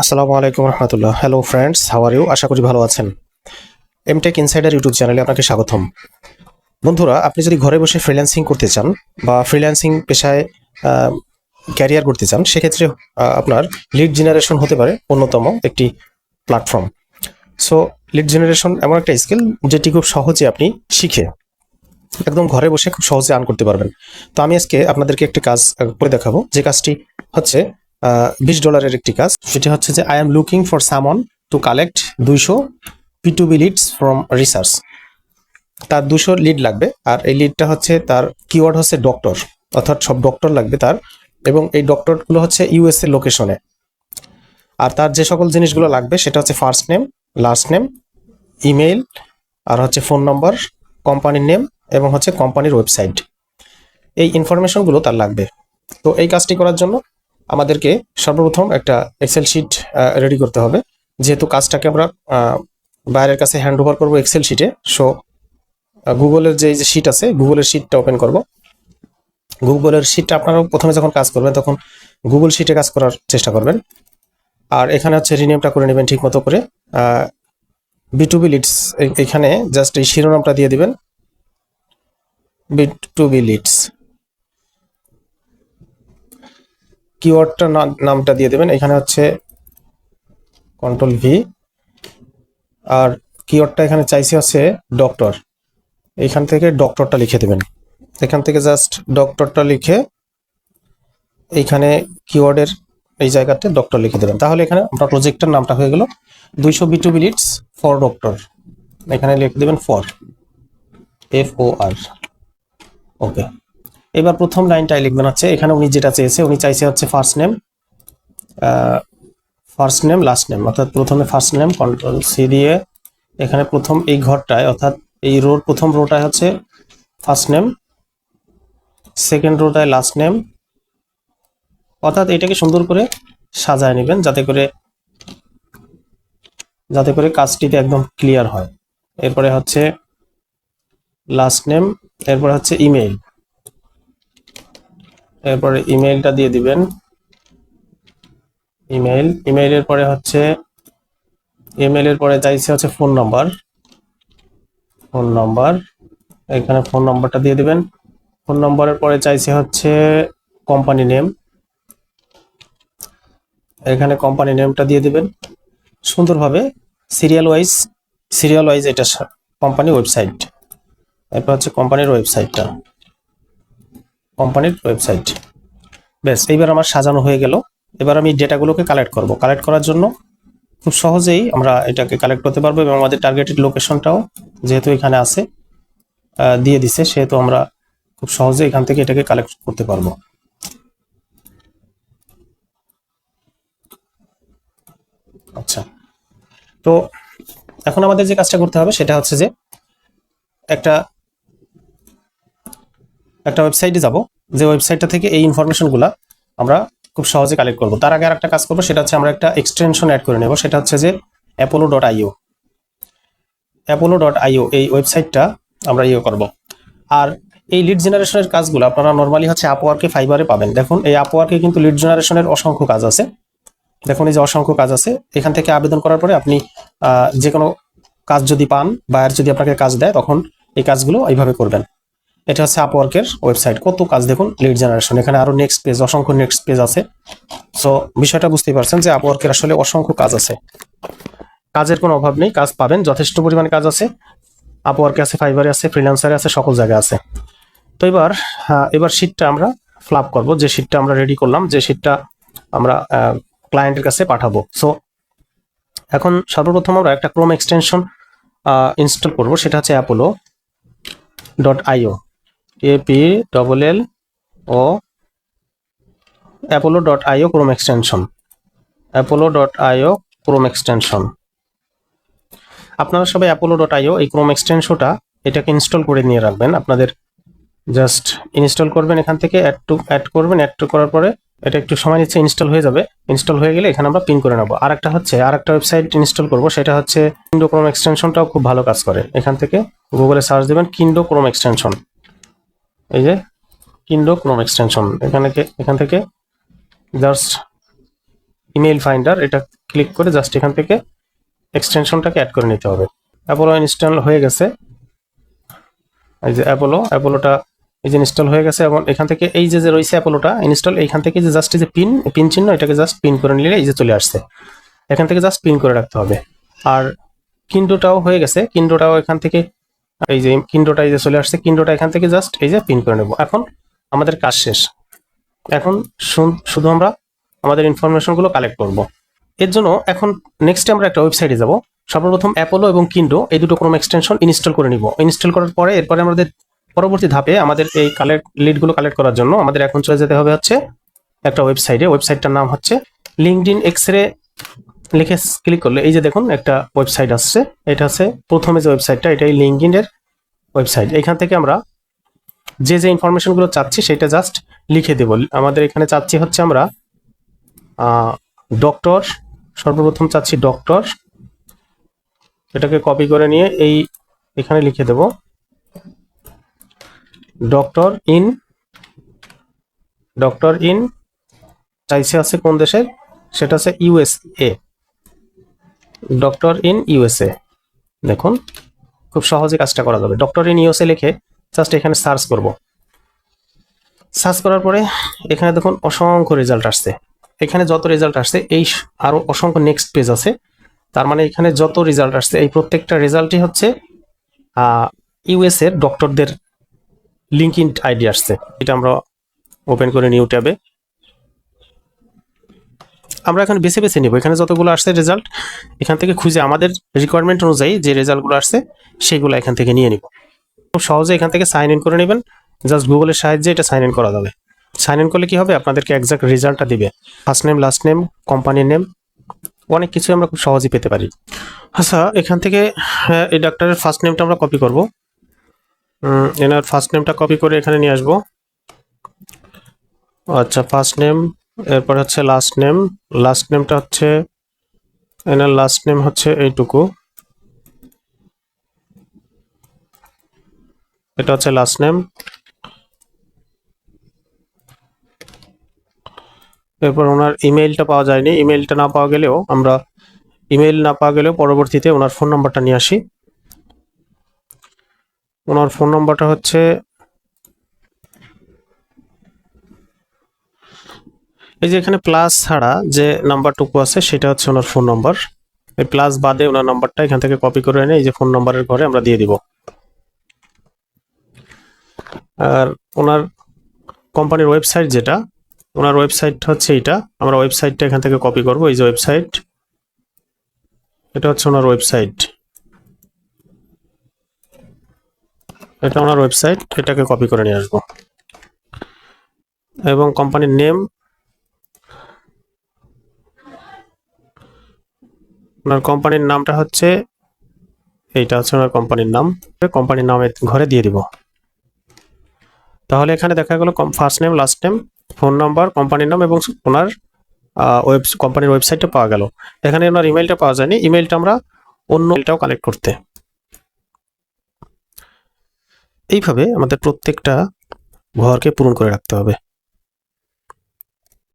আসসালামু আলাইকুম রহমতুল্লাহ। Hello friends how are you আশা করি ভালো আছেন। এমটেক ইনসাইডার ইউটিউব চ্যানেলে আপনাকে স্বাগতম। বন্ধুরা, আপনি যদি ঘরে বসে ফ্রিল্যান্সিং করতে চান বা ফ্রিল্যান্সিং পেশায় ক্যারিয়ার করতে চান, সেক্ষেত্রে আপনার লিড জেনারেশন হতে পারে অন্যতম একটি প্ল্যাটফর্ম সো লিড জেনারেশন এমন একটা স্কিল যেটি খুব সহজে আপনি শিখে, একদম ঘরে বসে খুব সহজে আর্ন করতে পারবেন। তো আমি আজকে আপনাদেরকে একটি কাজ করে দেখাবো। যে কাজটি হচ্ছে বিশ ডলারের একটি কাজ। সেটি হচ্ছে যে I am looking for someone to collect দুইশো P to B leads from research তার দুশো লিড লাগবে, আর এই লিডটা হচ্ছে তার কিওয়ার্ড হচ্ছে ডক্টর অর্থাৎ সব ডক্টর লাগবে তার, এবং এই ডক্টরগুলো হচ্ছে ইউএসএ লোকেশনে আর তার যে সকল জিনিসগুলো লাগবে, সেটা হচ্ছে first name last name email আর হচ্ছে ফোন নম্বর কোম্পানির নেম এবং হচ্ছে কোম্পানির ওয়েবসাইট এই ইনফরমেশনগুলো তার লাগবে। তো এই কাজটি করার জন্য আমাদেরকে সর্বপ্রথম একটা এক্সেল শিট রেডি করতে হবে। যেহেতু কাজটাকে আমরা বাইরের কাছে হ্যান্ড ওভার করব এক্সেল শিটে সো গুগলের যে যে শিট আছে গুগলের শিটটা ওপেন করব। গুগলের শিটটা আপনারা প্রথমে যখন কাজ করবেন, তখন গুগল শিটে কাজ করার চেষ্টা করবেন। আর এখানে হচ্ছে রিনেমটা করে নেবেন ঠিক মতো করে। বি টু বি লিডস এখানে জাস্ট এই শিরোনামটা দিয়ে দিবেন। বি টু বি লিডস কিওয়ার্ডটা নামটা দিয়ে দেবেন। এখানে হচ্ছে কন্ট্রোল ভি আর কিওয়ার্ডটা এখানে চাইছে হচ্ছে ডক্টর এখান থেকে ডক্টরটা লিখে দেবেন। এখান থেকে জাস্ট ডক্টরটা লিখে এইখানে কিওয়ার্ডের এই জায়গাতে ডক্টর লিখে দেবেন। তাহলে এখানে আপনার প্রজেক্টের নামটা হয়ে গেল দুইশো B to minutes for doctor এখানে লিখে দেবেন ফর এফ ও আর ওকে এবার প্রথম লাইনটাই লিখবেন হচ্ছে, এখানে উনি যেটা চেয়েছে, উনি চাইছে হচ্ছে first name first name last name অর্থাৎ প্রথমে ফার্স্ট নেম কন্ট্রোল সি দিয়ে এখানে প্রথম এই ঘরটায়, অর্থাৎ এই রোর প্রথম রোটায় হচ্ছে ফার্স্ট নেম সেকেন্ড রোটায় লাস্ট নেম অর্থাৎ এটাকে সুন্দর করে সাজায় নেবেন যাতে করে যাতে করে কাজটিতে একদম ক্লিয়ার হয়। এরপরে হচ্ছে লাস্ট নেম এরপরে হচ্ছে ইমেইল এরপরে ইমেইলটা দিয়ে দিবেন। ইমেইল ইমেইলের পরে হচ্ছে ইমেইলের পরে চাইছে হচ্ছে ফোন নাম্বার ফোন নাম্বার এখানে ফোন নাম্বারটা দিয়ে দিবেন। ফোন নম্বরের পরে চাইছে হচ্ছে কোম্পানি নেম এখানে কোম্পানি নেমটা দিয়ে দিবেন। সুন্দরভাবে সিরিয়াল ওয়াইজ সিরিয়াল ওয়াইজ এটা কোম্পানি ওয়েবসাইট এরপর হচ্ছে কোম্পানির ওয়েবসাইটটা কোম্পানির ওয়েবসাইট। ব্যাস এইবার আমার সাজানো হয়ে গেল। এবার আমি ডেটাগুলোকে কালেক্ট করব। কালেক্ট করার জন্য খুব সহজেই আমরা এটাকে কালেক্ট করতে পারব এবং আমাদের টার্গেটেড লোকেশনটাও যেহেতু এখানে আছে দিয়ে দিছে, সেহেতু আমরা খুব সহজে এখান থেকে এটাকে কালেক্ট করতে পারব। আচ্ছা তো এখন আমাদের যে কাজটা করতে হবে সেটা হচ্ছে যে একটা একটা ওয়েবসাইটে যাব, যে ওয়েবসাইটটা থেকে এই ইনফরমেশনগুলো আমরা খুব সহজে কালেক্ট করব। তার আগে আর একটা কাজ করব, সেটা হচ্ছে আমরা একটা এক্সটেনশন অ্যাড করে নেব, সেটা হচ্ছে যে Apollo dot IO Apollo dot IO এই ওয়েবসাইটটা আমরা ইয়ে করব। আর এই লিড জেনারেশনের কাজগুলো আপনারা নর্মালি হচ্ছে আপওয়ার্কে ফাইবারে পাবেন। দেখুন, এই আপওয়ার্কে কিন্তু লিড জেনারেশনের অসংখ্য কাজ আছে। দেখুন, এই যে অসংখ্য কাজ আছে, এখান থেকে আবেদন করার পরে আপনি যে কোনো কাজ যদি পান বায়ার যদি আপনাকে কাজ দেয়, তখন এই কাজগুলো এইভাবে করবেন। এটা হচ্ছে আপওয়ার্কের ওয়েবসাইট কত কাজ দেখুন লিড জেনারেশন এখানে আরও নেক্সট পেজ অসংখ্য নেক্সট পেজ আছে। সো বিষয়টা বুঝতেই পারছেন যে আপওয়ার্কের আসলে অসংখ্য কাজ আছে। কাজের কোনো অভাব নেই কাজ পাবেন যথেষ্ট পরিমাণে কাজ আছে। আপওয়ার্কে আছে ফাইবারে আছে ফ্রিল্যান্সারে আছে সকল জায়গায় আছে। তো এবার হ্যাঁ, এবার শিটটা আমরা ফ্লাপ করব। যে শিটটা আমরা রেডি করলাম যে শিটটা আমরা ক্লায়েন্টের কাছে পাঠাবো। সো এখন সর্বপ্রথম আমরা একটা ক্রোম এক্সটেনশন ইনস্টল করব। সেটা হচ্ছে Apollo dot IO AP double L O Apollo dot IO Chrome extension Apollo dot IO Chrome extension আপনারা সবাই অ্যাপোলো ডট আইও এই ক্রোম এক্সটেনশনটা এটাকে ইনস্টল করে নিয়ে রাখবেন। আপনাদের জাস্ট ইনস্টল করবেন এখান থেকে অ্যাড টু অ্যাড করবেন অ্যাড টু করার পরে এটা একটু সময় নিচ্ছে ইনস্টল হয়ে যাবে। ইনস্টল হয়ে গেলে এখানে আমরা পিন করে নেব। আর একটা হচ্ছে আর একটা ওয়েবসাইট ইনস্টল করব, সেটা হচ্ছে কিন্ডো ক্রোম এক্সটেনশনটাও খুব ভালো কাজ করে। এখান থেকে গুগলে সার্চ দেবেন কিন্ডো ক্রোম এক্সটেনশন এই যে কিন্ডো ক্রোম এক্সটেনশন এখানে এখান থেকে জাস্ট ইমেল ফাইন্ডার এটা ক্লিক করে জাস্ট এখান থেকে এক্সটেনশনটাকে অ্যাড করে নিতে হবে। অ্যাপোলো ইনস্টল হয়ে গেছে। এই যে অ্যাপোলো অ্যাপোলোটা এই যে ইনস্টল হয়ে গেছে এবং এখান থেকে এই যে যে রয়েছে অ্যাপোলোটা ইনস্টল এইখান থেকে যে জাস্ট এই যে পিন পিন চিহ্ন, এটাকে জাস্ট পিন করে নিলে এই যে চলে আসছে। এখান থেকে জাস্ট পিন করে রাখতে হবে। আর কিন্ডোটাও হয়ে গেছে। কিন্ডোটাও এখান থেকে এই যে কিন্ডোটা এই যে চলে আসছে, কিন্ডোটা এখান থেকে জাস্ট এই যে পিন করে নেব। এখন আমাদের কাজ শেষ। এখন শুধু আমরা আমাদের ইনফরমেশনগুলো কালেক্ট করব। এর জন্য এখন নেক্সট আমরা একটা ওয়েবসাইটে যাব। সর্বপ্রথম অ্যাপোলো এবং কিন্ডো এই দুটো ক্রোম এক্সটেনশন ইনস্টল করে নিব। ইনস্টল করার পরে এরপরে আমাদের পরবর্তী ধাপে আমাদের এই কালেক্ট লিডগুলো কালেক্ট করার জন্য আমাদের এখন চলে যেতে হবে হচ্ছে একটা ওয়েবসাইটে ওয়েবসাইটটার নাম হচ্ছে লিঙ্কড ইন এক্সরে লিখে ক্লিক করলে, এই যে দেখুন, একটা ওয়েবসাইট আসছে। এটা হচ্ছে প্রথমে যে ওয়েবসাইটটা এটাই লিঙ্কড এর ওয়েবসাইট এখান থেকে আমরা যে যে ইনফরমেশনগুলো চাচ্ছি, সেটা জাস্ট লিখে দেব। আমাদের এখানে চাচ্ছি হচ্ছে আমরা ডক্টর সর্বপ্রথম চাচ্ছি ডক্টর এটাকে কপি করে নিয়ে এই, এখানে লিখে দেব। ডক্টর ইন ডক্টর ইন চাইছে আছে কোন দেশের? সেটা হচ্ছে ইউএসএ ডক্টর ইন ইউএসএ। দেখুন, খুব সহজে কাজটা করা যাবে। ডক্টর ইন ইউএসএ লিখে জাস্ট এখানে সার্চ করব। সার্চ করার পরে এখানে দেখুন, অসংখ্য রেজাল্ট আসছে। এখানে যত রেজাল্ট আসছে, এই স- আরও অসংখ্য নেক্সট পেজ আছে। তার মানে এখানে যত রেজাল্ট আসছে, এই প্রত্যেকটা রেজাল্টই হচ্ছে ইউএস এর ডক্টরদের লিঙ্ক ইন আইডি আসছে। এটা আমরা ওপেন করে নিউ ট্যাবে আমরা এখন বেছে বেছে নিব। এখানে যতগুলো আসছে রেজাল্ট এখান থেকে খুঁজে আমাদের রিকোয়ারমেন্ট অনুযায়ী যে রেজাল্টগুলো আসছে সেগুলো এখান থেকে নিয়ে নিব। খুব সহজে এখান থেকে সাইন ইন করে নেবেন। জাস্ট গুগলের সাহায্যে এটা সাইন ইন করা যাবে। সাইন ইন করলে কি হবে? আপনাদেরকে একজাক্ট রেজাল্টটা দিবে। ফার্স্ট নেম লাস্ট নেম কোম্পানির নেম অনেক কিছু আমরা খুব সহজেই পেতে পারি। আচ্ছা এখান থেকে হ্যাঁ, এই ডাক্তারের ফার্স্ট নেমটা আমরা কপি করব। এনার ফার্স্ট নেমটা কপি করে এখানে নিয়ে আসব। আচ্ছা ফার্স্ট নেম এরপর হচ্ছে লাস্ট নেম লাস্ট নেমটা হচ্ছে এনার লাস্ট নেম হচ্ছে এইটুকু। এটা হচ্ছে লাস্ট নেম এরপর ওনার ইমেইলটা পাওয়া যায়নি। ইমেইলটা না পাওয়া গেলেও আমরা ইমেইল না পাওয়া গেলেও পরবর্তীতে ওনার ফোন নাম্বারটা নিয়ে আসি। ওনার ফোন নাম্বারটা হচ্ছে এই যে এখানে প্লাস ছাড়া যে নাম্বারটুকু আছে, সেটা হচ্ছে ওনার ফোন নাম্বার এই প্লাস বাদে ওনার নাম্বারটা এখান থেকে কপি করে এনে এই যে ফোন নাম্বারের ঘরে আমরা দিয়ে দিব। আর ওনার কোম্পানির ওয়েবসাইট যেটা, ওনার ওয়েবসাইট হচ্ছে এটা আমরা ওয়েবসাইটটা এখান থেকে কপি করব, এই যে ওয়েবসাইট এটা হচ্ছে ওনার ওয়েবসাইট এটা ওনার ওয়েবসাইট এটাকে কপি করে নিয়ে আসব। এবং কোম্পানির নেম ওনার কোম্পানির নামটা হচ্ছে, এইটা হচ্ছে ওনার কোম্পানির নাম। কোম্পানির নামে ঘরে দিয়ে দিব। তাহলে এখানে দেখা গেল first name last name phone number কোম্পানির নাম এবং ওনার ওয়েব কোম্পানির ওয়েবসাইটটা পাওয়া গেল। এখানে ওনার ইমেলটা পাওয়া যায়নি। ইমেলটা আমরা অন্য ইমেলটাও কালেক্ট করতে। এইভাবে আমাদের প্রত্যেকটা ঘরকে পূরণ করে রাখতে হবে।